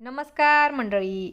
नमस्कार मंडळी.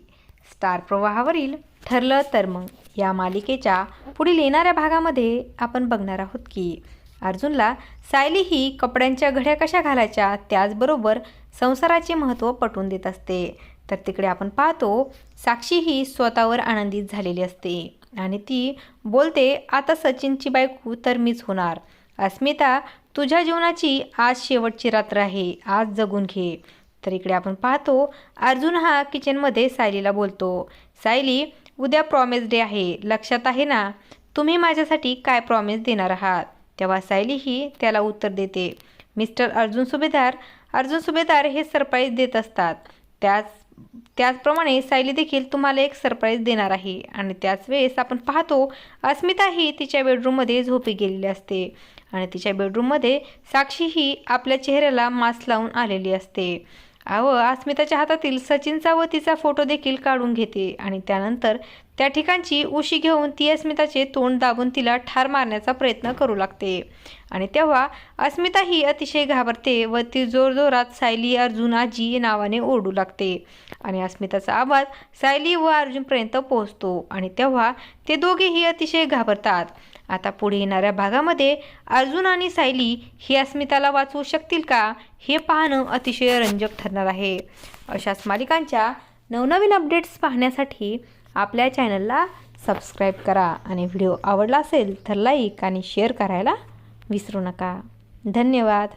स्टार प्रवाहावरील ठरलं तर मग या मालिकेच्या पुढील येणाऱ्या भागामध्ये आपण बघणार आहोत की अर्जुनला सायली ही कपड्यांच्या घड्या कशा घालायच्या त्याचबरोबर संसाराचे महत्त्व पटवून देत असते. तर तिकडे आपण पाहतो साक्षी ही स्वतःवर आनंदित झालेली असते आणि ती बोलते आता सचिनची बायको तर मीच होणार. अस्मिता तुझ्या जीवनाची आज शेवटची रात्र आहे. आज जगून घे. तर इकडे आपण पाहतो अर्जुन हा किचनमध्ये सायलीला बोलतो सायली उद्या प्रॉमिस डे आहे लक्षात आहे ना? तुम्ही माझ्यासाठी काय प्रॉमिस देणार आहात? तेव्हा सायली ही त्याला उत्तर देते मिस्टर अर्जुन सुभेदार अर्जुन सुभेदार हे सरप्राईज देत असतात. त्याच त्याचप्रमाणे सायली देखील तुम्हाला एक सरप्राईज देणार आहे. आणि त्याच वेळेस आपण पाहतो अस्मिता ही तिच्या बेडरूममध्ये झोपी गेलेली असते आणि तिच्या बेडरूममध्ये साक्षी ही आपल्या चेहऱ्याला मास्क लावून आलेली असते. अव अस्मिताच्या हातातील सचिनचा व तिचा फोटो देखील काढून घेते आणि त्यानंतर त्या ठिकाणची उशी घेऊन ती अस्मिताचे तोंड दाबून तिला ठार मारण्याचा प्रयत्न करू लागते. आणि तेव्हा अस्मिता ही अतिशय घाबरते व ती जोरजोरात सायली अर्जुन आजी नावाने ओरडू लागते. आणि अस्मिताचा आवाज सायली व अर्जुनपर्यंत पोहोचतो आणि तेव्हा ते दोघेही अतिशय घाबरतात. आता पुढे येणाऱ्या भागामध्ये अर्जुन आणि सायली ही अस्मिताला वाचवू शकतील का हे पाहणं अतिशय रंजक ठरणार आहे. अशाच मालिकांच्या नवनवीन अपडेट्स पाहण्यासाठी आपल्या चॅनलला सबस्क्राईब करा आणि व्हिडिओ आवडला असेल तर लाईक आणि शेअर करायला विसरू नका. धन्यवाद.